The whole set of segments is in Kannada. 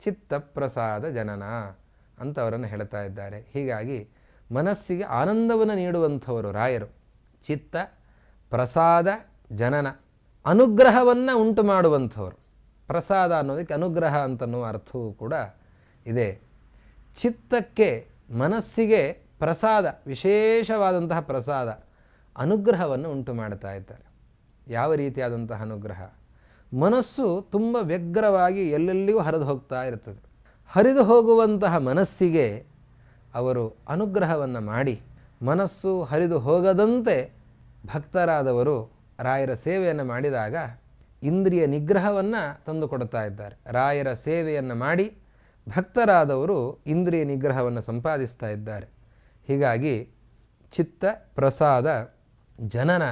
ಚಿತ್ತಪ್ರಸಾದ ಜನನ ಅಂತ ಅವರನ್ನು ಹೇಳ್ತಾ ಇದ್ದಾರೆ. ಹೀಗಾಗಿ ಮನಸ್ಸಿಗೆ ಆನಂದವನ್ನು ನೀಡುವಂಥವರು ರಾಯರು. ಚಿತ್ತ, ಪ್ರಸಾದ, ಜನನ ಅನುಗ್ರಹವನ್ನು ಉಂಟು ಮಾಡುವಂಥವರು. ಪ್ರಸಾದ ಅನ್ನೋದಕ್ಕೆ ಅನುಗ್ರಹ ಅಂತನ್ನುವ ಅರ್ಥವೂ ಕೂಡ ಇದೆ. ಚಿತ್ತಕ್ಕೆ ಮನಸ್ಸಿಗೆ ಪ್ರಸಾದ, ವಿಶೇಷವಾದಂತಹ ಪ್ರಸಾದ ಅನುಗ್ರಹವನ್ನು ಉಂಟು ಮಾಡ್ತಾ ಇದ್ದಾರೆ. ಯಾವ ರೀತಿಯಾದಂತಹ ಅನುಗ್ರಹ? ಮನಸ್ಸು ತುಂಬ ವ್ಯಗ್ರವಾಗಿ ಎಲ್ಲೆಲ್ಲಿಯೂ ಹರಿದು ಹೋಗ್ತಾ ಇರ್ತದೆ. ಹರಿದು ಹೋಗುವಂತಹ ಮನಸ್ಸಿಗೆ ಅವರು ಅನುಗ್ರಹವನ್ನು ಮಾಡಿ, ಮನಸ್ಸು ಹರಿದು ಹೋಗದಂತೆ ಭಕ್ತರಾದವರು ರಾಯರ ಸೇವೆಯನ್ನು ಮಾಡಿದಾಗ ಇಂದ್ರಿಯ ನಿಗ್ರಹವನ್ನು ತಂದುಕೊಡ್ತಾ ಇದ್ದಾರೆ. ರಾಯರ ಸೇವೆಯನ್ನು ಮಾಡಿ ಭಕ್ತರಾದವರು ಇಂದ್ರಿಯ ನಿಗ್ರಹವನ್ನು ಸಂಪಾದಿಸ್ತಾ ಇದ್ದಾರೆ. ಹೀಗಾಗಿ ಚಿತ್ತ ಪ್ರಸಾದ ಜನನ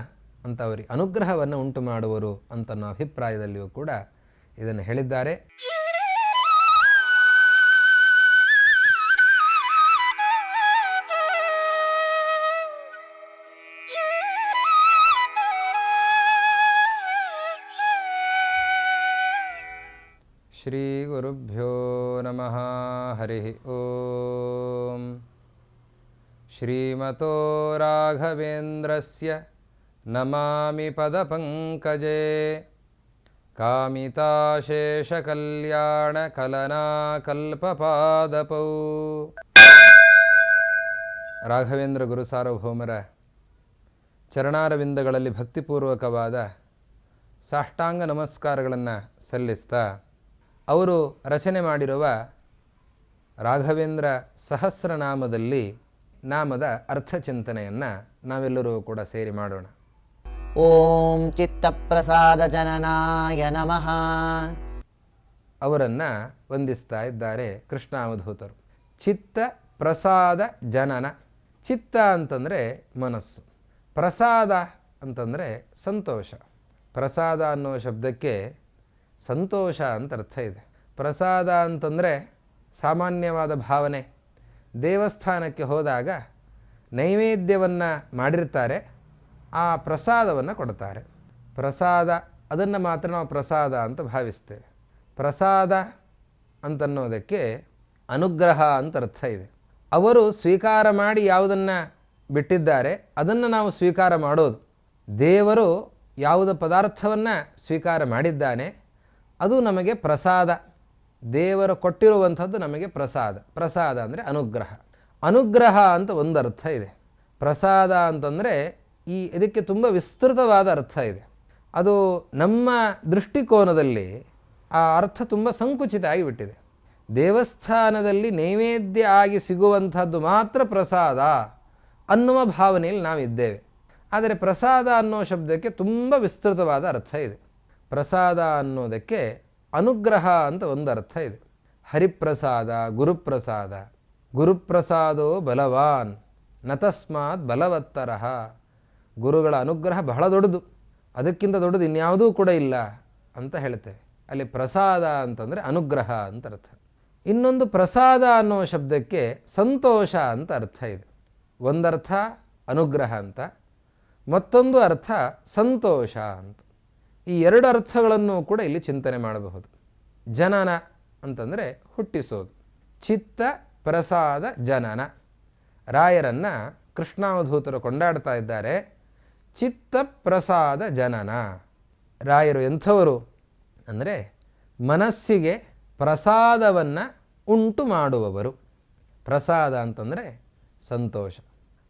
ಅಂತ ಅವರಿಗೆ ಅನುಗ್ರಹವನ್ನು ಉಂಟು ಮಾಡುವರು ಅಂತನ್ನೋ ಅಭಿಪ್ರಾಯದಲ್ಲಿಯೂ ಕೂಡ ಇದನ್ನು ಹೇಳಿದ್ದಾರೆ. ಶ್ರೀ ಗುರುಭ್ಯೋ ನಮಃ. ಹರಿ ಓಂ. ಶ್ರೀಮತೋ ರಾಘವೇಂದ್ರಸ್ಯ ನಮಾಮಿ ಪದಪಂಕಜೆ ಕಾಮಿತಾಶೇಷಕಲ್ಯಾಣಕಲನಾಕಲ್ಪಪಾದಪೌ ರಾಘವೇಂದ್ರ ಗುರು ಸಾರ್ವಭೌಮರ ಚರಣಾರವಿಂದಗಳಲ್ಲಿ ಭಕ್ತಿಪೂರ್ವಕವಾದ ಸಾಷ್ಟಾಂಗ ನಮಸ್ಕಾರಗಳನ್ನು ಸಲ್ಲಿಸ್ತಾ, ಅವರು ರಚನೆ ಮಾಡಿರುವ ರಾಘವೇಂದ್ರ ಸಹಸ್ರನಾಮದಲ್ಲಿ ನಾಮದ ಅರ್ಥಚಿಂತನೆಯನ್ನು ನಾವೆಲ್ಲರೂ ಕೂಡ ಸೇರಿ ಮಾಡೋಣ. ಓಂ ಚಿತ್ತ ಪ್ರಸಾದ ಚಿತ್ತಪ್ರಸಾದಜನನಾಯ ನಮಃ. ಅವರನ್ನು ವಂದಿಸ್ತಾ ಇದ್ದಾರೆ ಕೃಷ್ಣಾವಧೂತರು. ಚಿತ್ತ ಪ್ರಸಾದ ಜನನ. ಚಿತ್ತ ಅಂತಂದರೆ ಮನಸ್ಸು. ಪ್ರಸಾದ ಅಂತಂದರೆ ಸಂತೋಷ. ಪ್ರಸಾದ ಅನ್ನೋ ಶಬ್ದಕ್ಕೆ ಸಂತೋಷ ಅಂತ ಅರ್ಥ ಇದೆ. ಪ್ರಸಾದ ಅಂತಂದರೆ ಸಾಮಾನ್ಯವಾದ ಭಾವನೆ. ದೇವಸ್ಥಾನಕ್ಕೆ ಹೋದಾಗ ನೈವೇದ್ಯವನ್ನು ಮಾಡಿರ್ತಾರೆ. ಆ ಪ್ರಸಾದವನ್ನು ಕೊಡ್ತಾರೆ. ಪ್ರಸಾದ, ಅದನ್ನು ಮಾತ್ರ ನಾವು ಪ್ರಸಾದ ಅಂತ ಭಾವಿಸ್ತೇವೆ ಪ್ರಸಾದ ಅಂತನ್ನೋದಕ್ಕೆ ಅನುಗ್ರಹ ಅಂತ ಅರ್ಥ ಇದೆ. ಅವರು ಸ್ವೀಕಾರ ಮಾಡಿ ಯಾವುದನ್ನು ಬಿಟ್ಟಿದ್ದಾರೆ, ಅದನ್ನು ನಾವು ಸ್ವೀಕಾರ ಮಾಡೋದು. ದೇವರು ಯಾವುದ ಪದಾರ್ಥವನ್ನು ಸ್ವೀಕಾರ ಮಾಡಿದ್ದಾನೆ, ಅದು ನಮಗೆ ಪ್ರಸಾದ. ದೇವರು ಕೊಟ್ಟಿರುವಂಥದ್ದು ನಮಗೆ ಪ್ರಸಾದ. ಪ್ರಸಾದ ಅಂದರೆ ಅನುಗ್ರಹ. ಅನುಗ್ರಹ ಅಂತ ಒಂದು ಅರ್ಥ ಇದೆ. ಪ್ರಸಾದ ಅಂತಂದರೆ ಈ ಇದಕ್ಕೆ ತುಂಬ ವಿಸ್ತೃತವಾದ ಅರ್ಥ ಇದೆ. ಅದು ನಮ್ಮ ದೃಷ್ಟಿಕೋನದಲ್ಲಿ ಆ ಅರ್ಥ ತುಂಬ ಸಂಕುಚಿತ ಆಗಿಬಿಟ್ಟಿದೆ. ದೇವಸ್ಥಾನದಲ್ಲಿ ನೈವೇದ್ಯ ಆಗಿ ಸಿಗುವಂಥದ್ದು ಮಾತ್ರ ಪ್ರಸಾದ ಅನ್ನುವ ಭಾವನೆಯಲ್ಲಿ ನಾವಿದ್ದೇವೆ ಆದರೆ ಪ್ರಸಾದ ಅನ್ನೋ ಶಬ್ದಕ್ಕೆ ತುಂಬ ವಿಸ್ತೃತವಾದ ಅರ್ಥ ಇದೆ. ಪ್ರಸಾದ ಅನ್ನೋದಕ್ಕೆ ಅನುಗ್ರಹ ಅಂತ ಒಂದು ಅರ್ಥ ಇದೆ. ಹರಿಪ್ರಸಾದ, ಗುರುಪ್ರಸಾದ, ಗುರುಪ್ರಸಾದೋ ಬಲವಾನ್, ನತಸ್ಮಾತ್ ಬಲವತ್ತರಹ ಗುರುಗಳ ಅನುಗ್ರಹ ಬಹಳ ದೊಡ್ಡದು. ಅದಕ್ಕಿಂತ ದೊಡ್ಡದು ಇನ್ಯಾವುದೂ ಕೂಡ ಇಲ್ಲ ಅಂತ ಹೇಳ್ತೇವೆ ಅಲ್ಲಿ ಪ್ರಸಾದ ಅಂತಂದರೆ ಅನುಗ್ರಹ ಅಂತ ಅರ್ಥ. ಇನ್ನೊಂದು ಪ್ರಸಾದ ಅನ್ನೋ ಶಬ್ದಕ್ಕೆ ಸಂತೋಷ ಅಂತ ಅರ್ಥ ಇದೆ. ಒಂದರ್ಥ ಅನುಗ್ರಹ ಅಂತ, ಮತ್ತೊಂದು ಅರ್ಥ ಸಂತೋಷ ಅಂತ. ಈ ಎರಡು ಅರ್ಥಗಳನ್ನು ಕೂಡ ಇಲ್ಲಿ ಚಿಂತನೆ ಮಾಡಬಹುದು. ಜನನ ಅಂತಂದರೆ ಹುಟ್ಟಿಸೋದು. ಚಿತ್ತ, ಪ್ರಸಾದ, ಜನನ. ರಾಯರನ್ನು ಕೃಷ್ಣಾವಧೂತರು ಕೊಂಡಾಡ್ತಾ ಇದ್ದಾರೆ. ಚಿತ್ತ ಪ್ರಸಾದ ಜನನ. ರಾಯರು ಎಂಥವರು? ಅಂದರೆ ಮನಸ್ಸಿಗೆ ಪ್ರಸಾದವನ್ನು ಉಂಟು ಮಾಡುವವರು. ಪ್ರಸಾದ ಅಂತಂದರೆ ಸಂತೋಷ.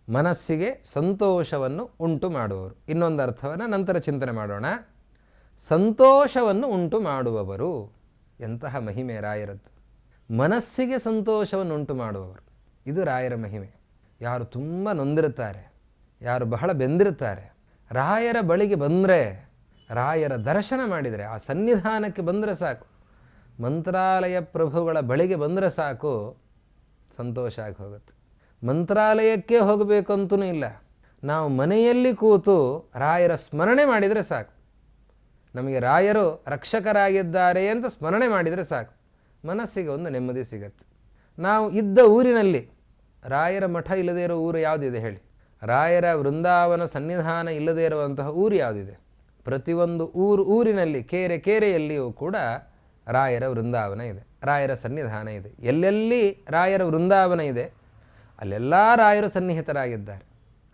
ಮನಸ್ಸಿಗೆ ಸಂತೋಷವನ್ನು ಉಂಟು ಮಾಡುವವರು. ಇನ್ನೊಂದು ಅರ್ಥವನ್ನು ನಂತರ ಚಿಂತನೆ ಮಾಡೋಣ. ಸಂತೋಷವನ್ನು ಉಂಟು ಮಾಡುವವರು. ಎಂತಹ ಮಹಿಮೆ ರಾಯರದ್ದು. ಮನಸ್ಸಿಗೆ ಸಂತೋಷವನ್ನು ಉಂಟು ಮಾಡುವವರು. ಇದು ರಾಯರ ಮಹಿಮೆ. ಯಾರು ತುಂಬ ನೊಂದಿರುತ್ತಾರೆ, ಯಾರು ಬಹಳ ಬೆಂದಿರುತ್ತಾರೆ ರಾಯರ ಬಳಿಗೆ ಬಂದರೆ, ರಾಯರ ದರ್ಶನ ಮಾಡಿದರೆ, ಆ ಸನ್ನಿಧಾನಕ್ಕೆ ಬಂದರೆ ಸಾಕು. ಮಂತ್ರಾಲಯ ಪ್ರಭುಗಳ ಬಳಿಗೆ ಬಂದರೆ ಸಾಕು, ಸಂತೋಷ ಆಗಿ ಹೋಗುತ್ತೆ. ಮಂತ್ರಾಲಯಕ್ಕೆ ಹೋಗಬೇಕಂತೂ ಇಲ್ಲ. ನಾವು ಮನೆಯಲ್ಲಿ ಕೂತು ರಾಯರ ಸ್ಮರಣೆ ಮಾಡಿದರೆ ಸಾಕು. ನಮಗೆ ರಾಯರು ರಕ್ಷಕರಾಗಿದ್ದಾರೆ ಅಂತ ಸ್ಮರಣೆ ಮಾಡಿದರೆ ಸಾಕು. ಮನಸ್ಸಿಗೆ ಒಂದು ನೆಮ್ಮದಿ ಸಿಗತ್ತೆ. ನಾವು ಇದ್ದ ಊರಿನಲ್ಲಿ, ರಾಯರ ಮಠ ಇಲ್ಲದೇ ಇರೋ ಊರು ಯಾವುದಿದೆ ಹೇಳಿ? ರಾಯರ ವೃಂದಾವನ ಸನ್ನಿಧಾನ ಇಲ್ಲದೇ ಇರುವಂತಹ ಊರು ಯಾವುದಿದೆ? ಪ್ರತಿಯೊಂದು ಊರು, ಊರಿನಲ್ಲಿ, ಕೇರೆ, ಕೇರೆಯಲ್ಲಿಯೂ ಕೂಡ ರಾಯರ ವೃಂದಾವನ ಇದೆ. ರಾಯರ ಸನ್ನಿಧಾನ ಇದೆ. ಎಲ್ಲೆಲ್ಲಿ ರಾಯರ ವೃಂದಾವನ ಇದೆ? ಅಲ್ಲೆಲ್ಲ ರಾಯರು ಸನ್ನಿಹಿತರಾಗಿದ್ದಾರೆ.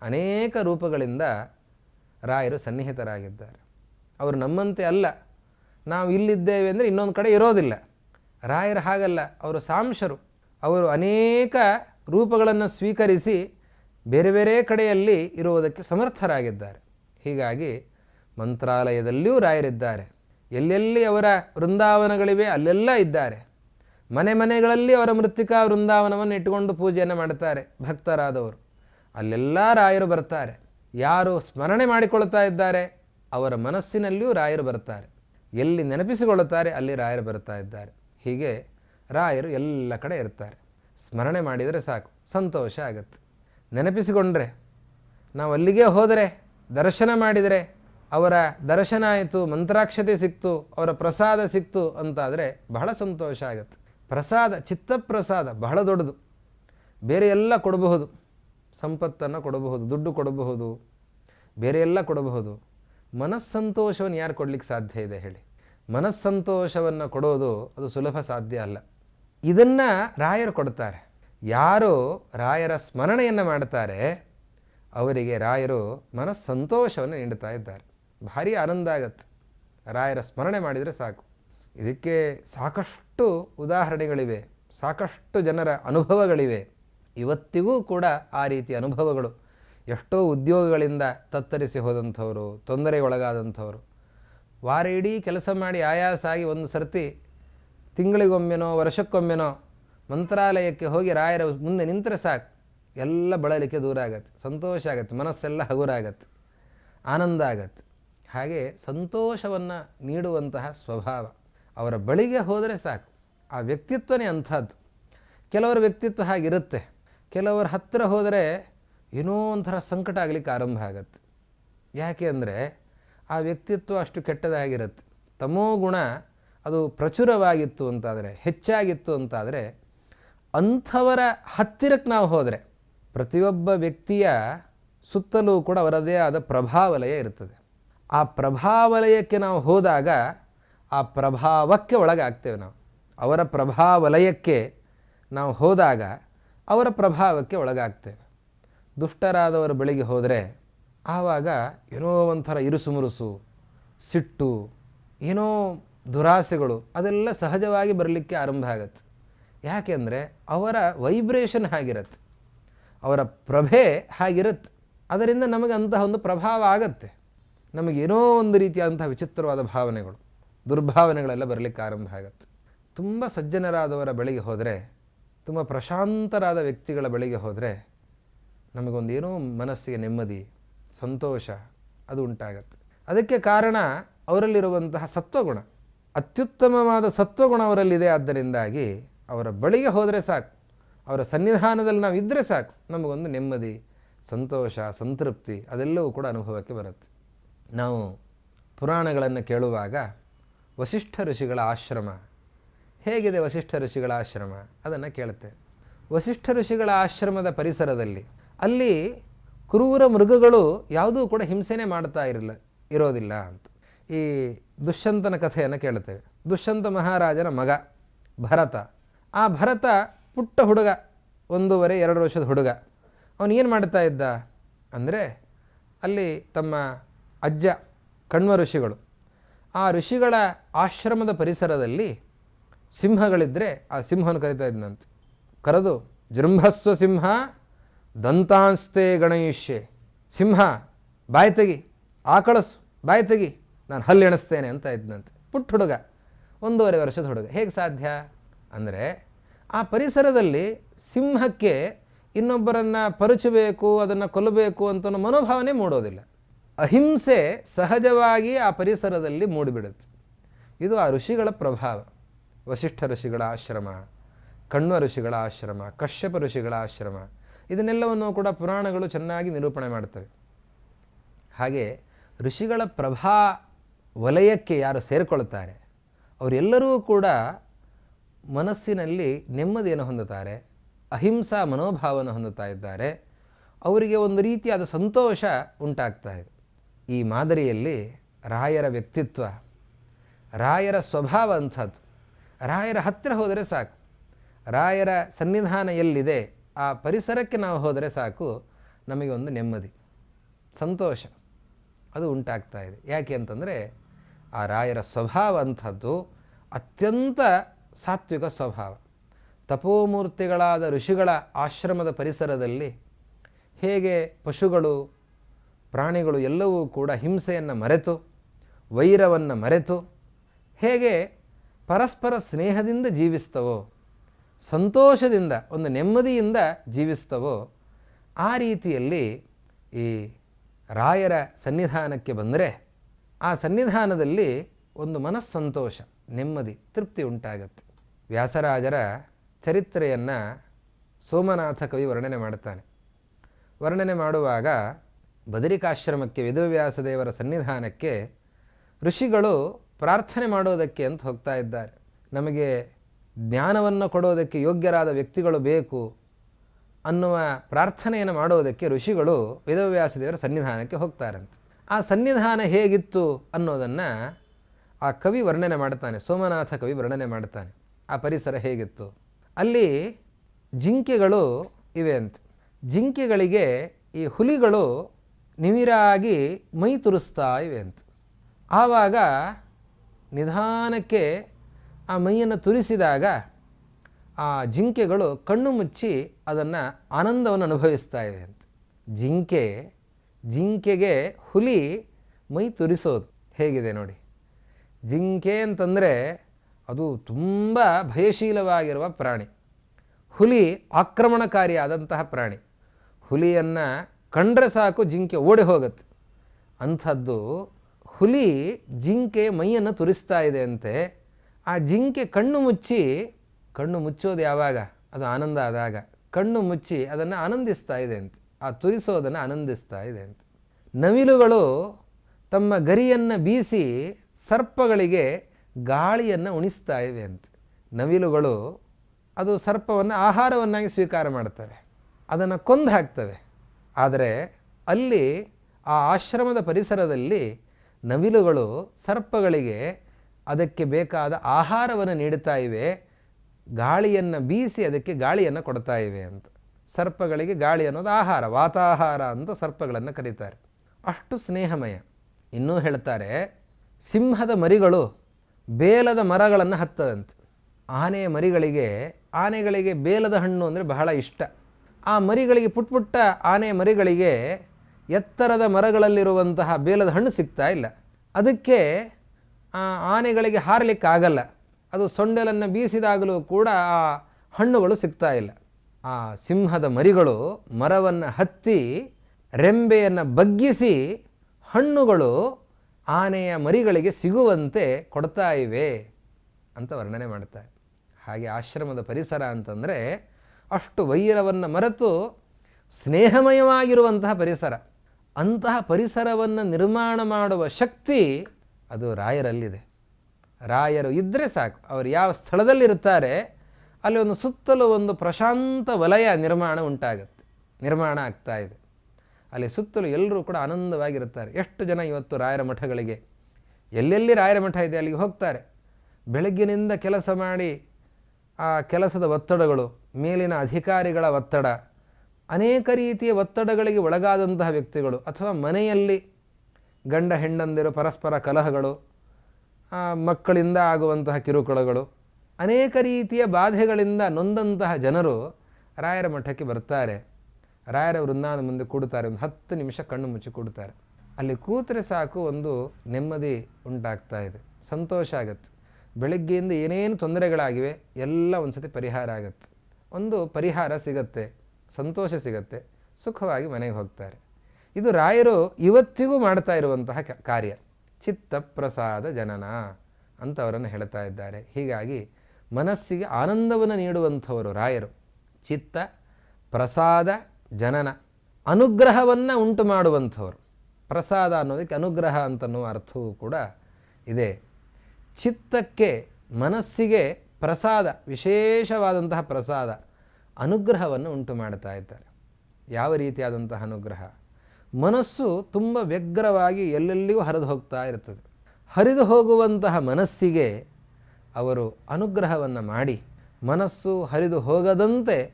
ಅನೇಕ ರೂಪಗಳಿಂದ ರಾಯರು ಸನ್ನಿಹಿತರಾಗಿದ್ದಾರೆ. ಅವರು ನಮ್ಮಂತೆ ಅಲ್ಲ. ನಾವು ಇಲ್ಲಿದ್ದೇವೆ ಅಂದರೆ ಇನ್ನೊಂದು ಕಡೆ ಇರೋದಿಲ್ಲ. ರಾಯರು ಹಾಗಲ್ಲ. ಅವರು ಸಾಂಶರು. ಅವರು ಅನೇಕ ರೂಪಗಳನ್ನು ಸ್ವೀಕರಿಸಿ ಬೇರೆ ಬೇರೆ ಕಡೆಯಲ್ಲಿ ಇರುವುದಕ್ಕೆ ಸಮರ್ಥರಾಗಿದ್ದಾರೆ. ಹೀಗಾಗಿ ಮಂತ್ರಾಲಯದಲ್ಲಿಯೂ ರಾಯರಿದ್ದಾರೆ. ಎಲ್ಲೆಲ್ಲಿ ಅವರ ವೃಂದಾವನಗಳಿವೆ ಅಲ್ಲೆಲ್ಲ ಇದ್ದಾರೆ. ಮನೆ ಮನೆಗಳಲ್ಲಿ ಅವರ ಮೃತ್ತಿಕಾ ವೃಂದಾವನವನ್ನು ಇಟ್ಟುಕೊಂಡು ಪೂಜೆಯನ್ನು ಮಾಡುತ್ತಾರೆ ಭಕ್ತರಾದವರು. ಅಲ್ಲೆಲ್ಲ ರಾಯರು ಬರ್ತಾರೆ. ಯಾರು ಸ್ಮರಣೆ ಮಾಡಿಕೊಳ್ತಾ ಇದ್ದಾರೆ, ಅವರ ಮನಸ್ಸಿನಲ್ಲಿಯೂ ರಾಯರು ಬರ್ತಾರೆ. ಎಲ್ಲಿ ನೆನಪಿಸಿಕೊಳ್ಳುತ್ತಾರೆ, ಅಲ್ಲಿ ರಾಯರು ಬರ್ತಾ ಇದ್ದಾರೆ. ಹೀಗೆ ರಾಯರು ಎಲ್ಲ ಕಡೆ ಇರ್ತಾರೆ. ಸ್ಮರಣೆ ಮಾಡಿದರೆ ಸಾಕು, ಸಂತೋಷ ಆಗತ್ತೆ. ನೆನಪಿಸಿಕೊಂಡ್ರೆ, ನಾವು ಅಲ್ಲಿಗೆ ಹೋದರೆ, ದರ್ಶನ ಮಾಡಿದರೆ, ಅವರ ದರ್ಶನ ಆಯಿತು, ಮಂತ್ರಾಕ್ಷತೆ ಸಿಕ್ತು, ಅವರ ಪ್ರಸಾದ ಸಿಕ್ತು ಅಂತಾದರೆ ಬಹಳ ಸಂತೋಷ ಆಗುತ್ತೆ. ಪ್ರಸಾದ, ಚಿತ್ತಪ್ರಸಾದ ಬಹಳ ದೊಡ್ಡದು. ಬೇರೆ ಎಲ್ಲ ಕೊಡಬಹುದು. ಸಂಪತ್ತನ್ನು ಕೊಡಬಹುದು, ದುಡ್ಡು ಕೊಡಬಹುದು, ಬೇರೆ ಎಲ್ಲ ಕೊಡಬಹುದು. ಮನಸ್ಸಂತೋಷವನ್ನು ಯಾರು ಕೊಡಲಿಕ್ಕೆ ಸಾಧ್ಯ ಇದೆ ಹೇಳಿ. ಮನಸ್ಸಂತೋಷವನ್ನು ಕೊಡೋದು ಅದು ಸುಲಭ ಸಾಧ್ಯ ಅಲ್ಲ. ಇದನ್ನು ರಾಯರು ಕೊಡ್ತಾರೆ. ಯಾರು ರಾಯರ ಸ್ಮರಣೆಯನ್ನು ಮಾಡ್ತಾರೆ, ಅವರಿಗೆ ರಾಯರು ಮನಸ್ಸಂತೋಷವನ್ನು ನೀಡುತ್ತಾ ಇದ್ದಾರೆ. ಭಾರಿ ಆನಂದ ಆಗತ್ತೆ. ರಾಯರ ಸ್ಮರಣೆ ಮಾಡಿದರೆ ಸಾಕು. ಇದಕ್ಕೆ ಸಾಕಷ್ಟು ಉದಾಹರಣೆಗಳಿವೆ, ಸಾಕಷ್ಟು ಜನರ ಅನುಭವಗಳಿವೆ. ಇವತ್ತಿಗೂ ಕೂಡ ಆ ರೀತಿ ಅನುಭವಗಳು. ಎಷ್ಟೋ ಉದ್ಯೋಗಗಳಿಂದ ತತ್ತರಿಸಿ ಹೋದಂಥವರು, ತೊಂದರೆಗೊಳಗಾದಂಥವರು. ವಾರ ಇಡೀ ಕೆಲಸ ಮಾಡಿ ಆಯಾಸ ಆಗಿ ಒಂದು ಸರ್ತಿ ತಿಂಗಳಿಗೊಮ್ಮೆನೋ, ವರ್ಷಕ್ಕೊಮ್ಮೆನೋ ಮಂತ್ರಾಲಯಕ್ಕೆ ಹೋಗಿ ರಾಯರ ಮುಂದೆ ನಿಂತರೆ ಸಾಕು. ಎಲ್ಲ ಬಳಲಿಕ್ಕೆ ದೂರ ಆಗತ್ತೆ. ಸಂತೋಷ ಆಗತ್ತೆ. ಮನಸ್ಸೆಲ್ಲ ಹಗುರಾಗತ್ತೆ. ಆನಂದ ಆಗತ್ತೆ. ಹಾಗೆ ಸಂತೋಷವನ್ನು ನೀಡುವಂತಹ ಸ್ವಭಾವ. ಅವರ ಬಳಿಗೆ ಹೋದರೆ ಸಾಕು. ಆ ವ್ಯಕ್ತಿತ್ವನೇ ಅಂಥದ್ದು. ಕೆಲವರ ವ್ಯಕ್ತಿತ್ವ ಹಾಗಿರುತ್ತೆ. ಕೆಲವರ ಹತ್ತಿರ ಹೋದರೆ ಏನೋ ಒಂಥರ ಸಂಕಟ ಆಗಲಿಕ್ಕೆ ಆರಂಭ ಆಗತ್ತೆ. ಯಾಕೆ ಅಂದರೆ ಆ ವ್ಯಕ್ತಿತ್ವ ಅಷ್ಟು ಕೆಟ್ಟದಾಗಿರುತ್ತೆ. ತಮೋ ಗುಣ ಅದು ಪ್ರಚುರವಾಗಿತ್ತು ಅಂತಾದರೆ, ಹೆಚ್ಚಾಗಿತ್ತು ಅಂತಾದರೆ ಅಂಥವರ ಹತ್ತಿರಕ್ಕೆ ನಾವು ಹೋದರೆ ಪ್ರತಿಯೊಬ್ಬ ವ್ಯಕ್ತಿಯ ಸುತ್ತಲೂ ಕೂಡ ಅವರದೇ ಆದ ಪ್ರಭಾವಲಯ ಇರ್ತದೆ. ಆ ಪ್ರಭಾವಲಯಕ್ಕೆ ನಾವು ಹೋದಾಗ ಆ ಪ್ರಭಾವಕ್ಕೆ ಒಳಗಾಗ್ತೇವೆ ನಾವು. ಅವರ ಪ್ರಭಾವಲಯಕ್ಕೆ ನಾವು ಹೋದಾಗ ಅವರ ಪ್ರಭಾವಕ್ಕೆ ಒಳಗಾಗ್ತೇವೆ. ದುಷ್ಟರಾದವರ ಬಳಿಗೆ ಹೋದರೆ ಆವಾಗ ಏನೋ ಒಂಥರ ಇರುಸುಮುರುಸು, ಸಿಟ್ಟು, ಏನೋ ದುರಾಸೆಗಳು ಅದೆಲ್ಲ ಸಹಜವಾಗಿ ಬರಲಿಕ್ಕೆ ಆರಂಭ ಆಗತ್ತೆ. ಯಾಕೆಂದರೆ ಅವರ ವೈಬ್ರೇಷನ್ ಹಾಗಿರತ್ತೆ. ಅವರ ಪ್ರಭೆ ಹಾಗಿರುತ್ತೆ. ಅದರಿಂದ ನಮಗೆ ಅಂತಹ ಒಂದು ಪ್ರಭಾವ ಆಗತ್ತೆ. ನಮಗೇನೋ ಒಂದು ರೀತಿಯಾದಂತಹ ವಿಚಿತ್ರವಾದ ಭಾವನೆಗಳು, ದುರ್ಭಾವನೆಗಳೆಲ್ಲ ಬರಲಿಕ್ಕೆ ಆರಂಭ ಆಗತ್ತೆ. ತುಂಬ ಸಜ್ಜನರಾದವರ ಬಳಿಗೆ ಹೋದರೆ, ತುಂಬ ಪ್ರಶಾಂತರಾದ ವ್ಯಕ್ತಿಗಳ ಬಳಿಗೆ ಹೋದರೆ ನಮಗೊಂದೇನೋ ಮನಸ್ಸಿಗೆ ನೆಮ್ಮದಿ, ಸಂತೋಷ ಅದು ಉಂಟಾಗತ್ತೆ. ಅದಕ್ಕೆ ಕಾರಣ ಅವರಲ್ಲಿರುವಂತಹ ಸತ್ವಗುಣ, ಅತ್ಯುತ್ತಮವಾದ ಸತ್ವಗುಣ ಅವರಲ್ಲಿದೆ ಆದ್ದರಿಂದಾಗಿ ಅವರ ಬಳಿಗೆ ಹೋದರೆ ಸಾಕು. ಅವರ ಸನ್ನಿಧಾನದಲ್ಲಿ ನಾವು ಇದ್ದರೆ ಸಾಕು. ನಮಗೊಂದು ನೆಮ್ಮದಿ, ಸಂತೋಷ, ಸಂತೃಪ್ತಿ ಅದೆಲ್ಲವೂ ಕೂಡ ಅನುಭವಕ್ಕೆ ಬರುತ್ತೆ. ನಾವು ಪುರಾಣಗಳನ್ನು ಕೇಳುವಾಗ ವಸಿಷ್ಠ ಋಷಿಗಳ ಆಶ್ರಮ. ಹೇಗಿದೆ ವಸಿಷ್ಠ ಋಷಿಗಳ ಆಶ್ರಮ? ಅದನ್ನು ಕೇಳುತ್ತೆ. ವಸಿಷ್ಠ ಋಷಿಗಳ ಆಶ್ರಮದ ಪರಿಸರದಲ್ಲಿ ಅಲ್ಲಿ ಕ್ರೂರ ಮೃಗಗಳು ಯಾವುದೂ ಕೂಡ ಹಿಂಸೆನೇ ಮಾಡ್ತಾ ಇರಲಿಲ್ಲ ಇರೋದಿಲ್ಲ ಅಂತ. ಈ ದುಷ್ಯಂತನ ಕಥೆಯನ್ನು ಕೇಳುತ್ತೇವೆ. ದುಷ್ಯಂತ ಮಹಾರಾಜನ ಮಗ ಭರತ. ಆ ಭರತ ಪುಟ್ಟ ಹುಡುಗ, ಒಂದೂವರೆ, ಎರಡು ವರ್ಷದ ಹುಡುಗ. ಅವನು ಏನು ಮಾಡ್ತಾ ಇದ್ದ ಅಂದರೆ ಅಲ್ಲಿ ತಮ್ಮ ಅಜ್ಜ, ಕಣ್ವ ಋಷಿಗಳು. ಆ ಋಷಿಗಳ ಆಶ್ರಮದ ಪರಿಸರದಲ್ಲಿ ಸಿಂಹಗಳಿದ್ದರೆ ಆ ಸಿಂಹವನ್ನು ಕರಿತಾ ಇದ್ದಂತೆ ಕರೆದು, ಜೃಂಭಸ್ವ ಸಿಂಹ, ದಂತಾಂಸ್ತೆ ಗಣಯಿಷ್ಯೆ. ಸಿಂಹ, ಬಾಯಿ ತೆಗಿ, ಆಕಳಸು, ಬಾಯಿ ತೆಗಿ, ನಾನು ಹಲ್ಲೆಣಿಸ್ತೇನೆ ಅಂತ ಇದ್ದಂತೆ ಪುಟ್ಟ ಹುಡುಗ, ಒಂದೂವರೆ ವರ್ಷದ ಹುಡುಗ. ಹೇಗೆ ಸಾಧ್ಯ? ಅಂದರೆ ಆ ಪರಿಸರದಲ್ಲಿ ಸಿಂಹಕ್ಕೆ ಇನ್ನೊಬ್ಬರನ್ನು ಪರಚಬೇಕು, ಅದನ್ನು ಕೊಲ್ಲಬೇಕು ಅಂತ ಮನೋಭಾವನೆ ಮೂಡೋದಿಲ್ಲ. ಅಹಿಂಸೆ ಸಹಜವಾಗಿ ಆ ಪರಿಸರದಲ್ಲಿ ಮೂಡಿಬಿಡುತ್ತೆ. ಇದು ಆ ಋಷಿಗಳ ಪ್ರಭಾವ. ವಸಿಷ್ಠ ಋಷಿಗಳ ಆಶ್ರಮ ಕಣ್ವ ಋಷಿಗಳ ಆಶ್ರಮ, ಕಶ್ಯಪ ಋಷಿಗಳ ಆಶ್ರಮ, ಇದನ್ನೆಲ್ಲವನ್ನು ಕೂಡ ಪುರಾಣಗಳು ಚೆನ್ನಾಗಿ ನಿರೂಪಣೆ ಮಾಡ್ತವೆ. ಹಾಗೆ ಋಷಿಗಳ ಪ್ರಭಾ ವಲಯಕ್ಕೆ ಯಾರು ಸೇರಿಕೊಳ್ತಾರೆ, ಅವರೆಲ್ಲರೂ ಕೂಡ ಮನಸ್ಸಿನಲ್ಲಿ ನೆಮ್ಮದಿಯನ್ನು ಹೊಂದುತ್ತಾರೆ, ಅಹಿಂಸಾ ಮನೋಭಾವವನ್ನು ಹೊಂದುತ್ತಾ ಇದ್ದಾರೆ, ಅವರಿಗೆ ಒಂದು ರೀತಿಯಾದ ಸಂತೋಷ ಉಂಟಾಗ್ತಾ ಇದೆ. ಈ ಮಾದರಿಯಲ್ಲಿ ರಾಯರ ವ್ಯಕ್ತಿತ್ವ, ರಾಯರ ಸ್ವಭಾವ ಅಂಥದ್ದು. ರಾಯರ ಹತ್ತಿರ ಹೋದರೆ ಸಾಕು, ರಾಯರ ಸನ್ನಿಧಾನ ಎಲ್ಲಿದೆ, ಆ ಪರಿಸರಕ್ಕೆ ನಾವು ಹೋದರೆ ಸಾಕು, ನಮಗೆ ಒಂದು ನೆಮ್ಮದಿ, ಸಂತೋಷ, ಅದು ಉಂಟಾಗ್ತಾ ಇದೆ. ಯಾಕೆ ಅಂತಂದರೆ, ಆ ರಾಯರ ಸ್ವಭಾವ ಅಂಥದ್ದು ಅತ್ಯಂತ ಸಾತ್ವಿಕ ಸ್ವಭಾವ. ತಪೋಮೂರ್ತಿಗಳಾದ ಋಷಿಗಳ ಆಶ್ರಮದ ಪರಿಸರದಲ್ಲಿ ಹೇಗೆ ಪಶುಗಳು, ಪ್ರಾಣಿಗಳು ಎಲ್ಲವೂ ಕೂಡ ಹಿಂಸೆಯನ್ನು ಮರೆತು, ವೈರವನ್ನು ಮರೆತು ಹೇಗೆ ಪರಸ್ಪರ ಸ್ನೇಹದಿಂದ ಜೀವಿಸ್ತವೋ, ಸಂತೋಷದಿಂದ, ಒಂದು ನೆಮ್ಮದಿಯಿಂದ ಜೀವಿಸ್ತವೋ, ಆ ರೀತಿಯಲ್ಲಿ ಈ ರಾಯರ ಸನ್ನಿಧಾನಕ್ಕೆ ಬಂದರೆ ಆ ಸನ್ನಿಧಾನದಲ್ಲಿ ಒಂದು ಮನಸ್ಸಂತೋಷ. ನೆಮ್ಮದಿ, ತೃಪ್ತಿ ಉಂಟಾಗತ್ತೆ. ವ್ಯಾಸರಾಜರ ಚರಿತ್ರೆಯನ್ನು ಸೋಮನಾಥ ಕವಿ ವರ್ಣನೆ ಮಾಡುತ್ತಾನೆ. ವರ್ಣನೆ ಮಾಡುವಾಗ ಬದರಿಕಾಶ್ರಮಕ್ಕೆ ವೇದವ್ಯಾಸದೇವರ ಸನ್ನಿಧಾನಕ್ಕೆ ಋಷಿಗಳು ಪ್ರಾರ್ಥನೆ ಮಾಡೋದಕ್ಕೆ ಅಂತ ಹೋಗ್ತಾ ಇದ್ದಾರೆ. ನಮಗೆ ಜ್ಞಾನವನ್ನು ಕೊಡೋದಕ್ಕೆ ಯೋಗ್ಯರಾದ ವ್ಯಕ್ತಿಗಳು ಬೇಕು ಅನ್ನುವ ಪ್ರಾರ್ಥನೆಯನ್ನು ಮಾಡೋದಕ್ಕೆ ಋಷಿಗಳು ವೇದವ್ಯಾಸದೇವರ ಸನ್ನಿಧಾನಕ್ಕೆ ಹೋಗ್ತಾರಂತೆ. ಆ ಸನ್ನಿಧಾನ ಹೇಗಿತ್ತು ಅನ್ನೋದನ್ನು ಆ ಕವಿ ವರ್ಣನೆ ಮಾಡ್ತಾನೆ ಸೋಮನಾಥ ಕವಿ ವರ್ಣನೆ ಮಾಡ್ತಾನೆ ಆ ಪರಿಸರ ಹೇಗಿತ್ತು? ಅಲ್ಲಿ ಜಿಂಕೆಗಳು ಇವೆ ಅಂತ. ಜಿಂಕೆಗಳಿಗೆ ಈ ಹುಲಿಗಳು ನಿವಿರಾಗಿ ಮೈ ತುರಿಸ್ತಾ ಇವೆ ಅಂತ. ಆವಾಗ ನಿಧಾನಕ್ಕೆ ಆ ಮೈಯನ್ನು ತುರಿಸಿದಾಗ ಆ ಜಿಂಕೆಗಳು ಕಣ್ಣು ಮುಚ್ಚಿ ಅದನ್ನು ಆನಂದವನ್ನು ಅನುಭವಿಸ್ತಾ ಇವೆ ಅಂತ. ಜಿಂಕೆ, ಜಿಂಕೆಗೆ ಹುಲಿ ಮೈ ತುರಿಸೋದು ಹೇಗಿದೆ ನೋಡಿ. ಜಿಂಕೆ ಅಂತಂದರೆ ಅದು ತುಂಬ ಭಯಶೀಲವಾಗಿರುವ ಪ್ರಾಣಿ. ಹುಲಿ ಆಕ್ರಮಣಕಾರಿಯಾದಂತಹ ಪ್ರಾಣಿ. ಹುಲಿಯನ್ನು ಕಂಡ್ರೆ ಸಾಕು ಜಿಂಕೆ ಓಡಿ ಹೋಗುತ್ತೆ. ಅಂಥದ್ದು ಹುಲಿ ಜಿಂಕೆ ಮೈಯನ್ನು ತುರಿಸ್ತಾ ಇದೆ ಅಂತೆ. ಆ ಜಿಂಕೆ ಕಣ್ಣು ಮುಚ್ಚಿ, ಕಣ್ಣು ಮುಚ್ಚೋದು ಯಾವಾಗ? ಅದು ಆನಂದ ಆದಾಗ. ಕಣ್ಣು ಮುಚ್ಚಿ ಅದನ್ನು ಆನಂದಿಸ್ತಾ ಇದೆ ಅಂತ. ಆ ತುರಿಸೋದನ್ನು ಆನಂದಿಸ್ತಾ ಇದೆ ಅಂತ. ನವಿಲುಗಳು ತಮ್ಮ ಗರಿಯನ್ನು ಬೀಸಿ ಸರ್ಪಗಳಿಗೆ ಗಾಳಿಯನ್ನು ಉಣಿಸ್ತಾ ಇವೆ ಅಂತ. ನವಿಲುಗಳು ಅದು ಸರ್ಪವನ್ನು ಆಹಾರವನ್ನಾಗಿ ಸ್ವೀಕಾರ ಮಾಡ್ತವೆ. ಅದನ್ನು ಕೊಂದು ಹಾಕ್ತವೆ. ಆದರೆ ಅಲ್ಲಿ ಆ ಆಶ್ರಮದ ಪರಿಸರದಲ್ಲಿ ನವಿಲುಗಳು ಸರ್ಪಗಳಿಗೆ ಅದಕ್ಕೆ ಬೇಕಾದ ಆಹಾರವನ್ನು ನೀಡುತ್ತಾ ಇವೆ. ಗಾಳಿಯನ್ನು ಬೀಸಿ ಅದಕ್ಕೆ ಗಾಳಿಯನ್ನು ಕೊಡ್ತಾ ಇವೆ ಅಂತ. ಸರ್ಪಗಳಿಗೆ ಗಾಳಿ ಅನ್ನೋದು ಆಹಾರ, ವಾತಾಹಾರ ಅಂತ ಸರ್ಪಗಳನ್ನು ಕರೀತಾರೆ. ಅಷ್ಟು ಸ್ನೇಹಮಯ. ಇನ್ನೂ ಹೇಳ್ತಾರೆ ಸಿಂಹದ ಮರಿಗಳು ಬೇಲದ ಮರಗಳನ್ನು ಹತ್ತದಂತೆ. ಆನೆಯ ಮರಿಗಳಿಗೆ, ಆನೆಗಳಿಗೆ ಬೇಲದ ಹಣ್ಣು ಅಂದರೆ ಬಹಳ ಇಷ್ಟ. ಆ ಮರಿಗಳಿಗೆ ಪುಟ್ಟ ಪುಟ್ಟ ಆನೆಯ ಮರಿಗಳಿಗೆ ಎತ್ತರದ ಮರಗಳಲ್ಲಿರುವಂತಹ ಬೇಲದ ಹಣ್ಣು ಸಿಗ್ತಾ ಇಲ್ಲ. ಅದಕ್ಕೆ ಆನೆಗಳಿಗೆ ಹಾರಲಿಕ್ಕಾಗಲ್ಲ. ಅದು ಸೊಂಡೆಲನ್ನು ಬೀಸಿದಾಗಲೂ ಕೂಡ ಆ ಹಣ್ಣುಗಳು ಸಿಗ್ತಾ ಇಲ್ಲ. ಆ ಸಿಂಹದ ಮರಿಗಳು ಮರವನ್ನು ಹತ್ತಿ ರೆಂಬೆಯನ್ನು ಬಗ್ಗಿಸಿ ಹಣ್ಣುಗಳು ಆನೆಯ ಮರಿಗಳಿಗೆ ಸಿಗುವಂತೆ ಕೊಡ್ತಾ ಇವೆ ಅಂತ ವರ್ಣನೆ ಮಾಡ್ತಾರೆ ಹಾಗೆ ಆಶ್ರಮದ ಪರಿಸರ ಅಂತಂದರೆ ಅಷ್ಟು ವೈರವನ್ನು ಮರೆತು ಸ್ನೇಹಮಯವಾಗಿರುವಂತಹ ಪರಿಸರ. ಅಂತಹ ಪರಿಸರವನ್ನು ನಿರ್ಮಾಣ ಮಾಡುವ ಶಕ್ತಿ ಅದು ರಾಯರಲ್ಲಿದೆ. ರಾಯರು ಇದ್ದರೆ ಸಾಕು. ಅವರು ಯಾವ ಸ್ಥಳದಲ್ಲಿರುತ್ತಾರೆ, ಅಲ್ಲಿ ಒಂದು ಸುತ್ತಲೂ ಒಂದು ಪ್ರಶಾಂತ ವಲಯ ನಿರ್ಮಾಣ ಉಂಟಾಗುತ್ತೆ, ನಿರ್ಮಾಣ ಆಗ್ತಾ ಇದೆ. ಅಲ್ಲಿ ಸುತ್ತಲೂ ಎಲ್ಲರೂ ಕೂಡ ಆನಂದವಾಗಿರುತ್ತಾರೆ. ಎಷ್ಟು ಜನ ಇವತ್ತು ರಾಯರ ಮಠಗಳಿಗೆ? ಎಲ್ಲೆಲ್ಲಿ ರಾಯರ ಮಠ ಇದೆ ಅಲ್ಲಿಗೆ ಹೋಗ್ತಾರೆ. ಬೆಳಗ್ಗಿನಿಂದ ಕೆಲಸ ಮಾಡಿ, ಆ ಕೆಲಸದ ಒತ್ತಡಗಳು, ಮೇಲಿನ ಅಧಿಕಾರಿಗಳ ಒತ್ತಡ, ಅನೇಕ ರೀತಿಯ ಒತ್ತಡಗಳಿಗೆ ಒಳಗಾದಂತಹ ವ್ಯಕ್ತಿಗಳು ಅಥವಾ ಮನೆಯಲ್ಲಿ ಗಂಡ ಹೆಂಡಂದಿರು ಪರಸ್ಪರ ಕಲಹಗಳು ಮಕ್ಕಳಿಂದ ಆಗುವಂತಹ ಕಿರುಕುಳಗಳು, ಅನೇಕ ರೀತಿಯ ಬಾಧೆಗಳಿಂದ ನೊಂದಂತಹ ಜನರು ರಾಯರ ಮಠಕ್ಕೆ ಬರ್ತಾರೆ. ರಾಯರ ವೃಂದಾವನ ಮುಂದೆ ಕೂಡುತ್ತಾರೆ, ಒಂದು ಹತ್ತು ನಿಮಿಷ ಕಣ್ಣು ಮುಚ್ಚಿ ಕೂಡುತ್ತಾರೆ. ಅಲ್ಲಿ ಕೂತರೆ ಸಾಕು ಒಂದು ನೆಮ್ಮದಿ ಉಂಟಾಗ್ತಾ ಇದೆ, ಸಂತೋಷ ಆಗತ್ತೆ. ಬೆಳಗ್ಗೆಯಿಂದ ಏನೇನು ತೊಂದರೆಗಳಾಗಿವೆ, ಎಲ್ಲ ಒಂದು ಸತಿ ಪರಿಹಾರ ಆಗತ್ತೆ. ಒಂದು ಪರಿಹಾರ ಸಿಗತ್ತೆ, ಸಂತೋಷ ಸಿಗತ್ತೆ, ಸುಖವಾಗಿ ಮನೆಗೆ ಹೋಗ್ತಾರೆ. ಇದು ರಾಯರು ಇವತ್ತಿಗೂ ಮಾಡ್ತಾ ಇರುವಂತಹ ಕಾರ್ಯ. ಚಿತ್ತ ಪ್ರಸಾದ ಜನನ ಅಂತ ಅವರನ್ನು ಹೇಳ್ತಾ ಇದ್ದಾರೆ. ಹೀಗಾಗಿ ಮನಸ್ಸಿಗೆ ಆನಂದವನ್ನು ನೀಡುವಂಥವರು ರಾಯರು. ಚಿತ್ತ ಪ್ರಸಾದ ಜನನ, ಅನುಗ್ರಹವನ್ನು ಉಂಟು ಮಾಡುವಂಥವ್ರು. ಪ್ರಸಾದ ಅನ್ನೋದಕ್ಕೆ ಅನುಗ್ರಹ ಅಂತನ್ನುವ ಅರ್ಥವೂ ಕೂಡ ಇದೆ. ಚಿತ್ತಕ್ಕೆ, ಮನಸ್ಸಿಗೆ ಪ್ರಸಾದ, ವಿಶೇಷವಾದಂತಹ ಪ್ರಸಾದ, ಅನುಗ್ರಹವನ್ನು ಉಂಟು ಮಾಡ್ತಾ ಇದ್ದಾರೆ. ಯಾವ ರೀತಿಯಾದಂತಹ ಅನುಗ್ರಹ? ಮನಸ್ಸು ತುಂಬ ವ್ಯಗ್ರವಾಗಿ ಎಲ್ಲೆಲ್ಲಿಯೂ ಹರಿದು ಹೋಗ್ತಾ ಇರ್ತದೆ. ಹರಿದು ಹೋಗುವಂತಹ ಮನಸ್ಸಿಗೆ ಅವರು ಅನುಗ್ರಹವನ್ನು ಮಾಡಿ, ಮನಸ್ಸು ಹರಿದು ಹೋಗದಂತೆ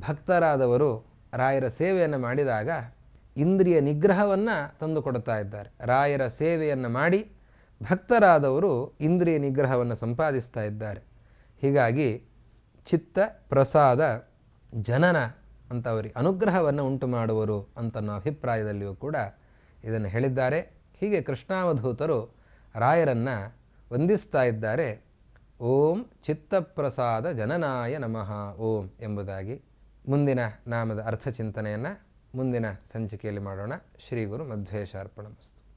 ಭಕ್ತರಾದವರು ರಾಯರ ಸೇವೆಯನ್ನು ಮಾಡಿದಾಗ ಇಂದ್ರಿಯ ನಿಗ್ರಹವನ್ನು ತಂದುಕೊಡ್ತಾ ಇದ್ದಾರೆ. ರಾಯರ ಸೇವೆಯನ್ನು ಮಾಡಿ ಭಕ್ತರಾದವರು ಇಂದ್ರಿಯ ನಿಗ್ರಹವನ್ನು ಸಂಪಾದಿಸ್ತಾ ಇದ್ದಾರೆ. ಹೀಗಾಗಿ ಚಿತ್ತ, ಪ್ರಸಾದ, ಜನನ ಅಂತ ಅವರಿಗೆ ಅನುಗ್ರಹವನ್ನು ಉಂಟು ಮಾಡುವರು ಅಂತನ್ನೋ ಅಭಿಪ್ರಾಯದಲ್ಲಿಯೂ ಕೂಡ ಇದನ್ನು ಹೇಳಿದ್ದಾರೆ. ಹೀಗೆ ಕೃಷ್ಣಾವಧೂತರು ರಾಯರನ್ನು ವಂದಿಸ್ತಾ ಇದ್ದಾರೆ. ಓಂ ಚಿತ್ತಪ್ರಸಾದ ಜನನಾಯ ನಮಃ. ಓಂ ಎಂಬುದಾಗಿ ಮುಂದಿನ ನಾಮದ ಅರ್ಥಚಿಂತನೆಯನ್ನು ಮುಂದಿನ ಸಂಚಿಕೆಯಲ್ಲಿ ಮಾಡೋಣ. ಶ್ರೀ ಗುರು ಮಧ್ವೇಶಾರ್ಪಣಮಸ್ತು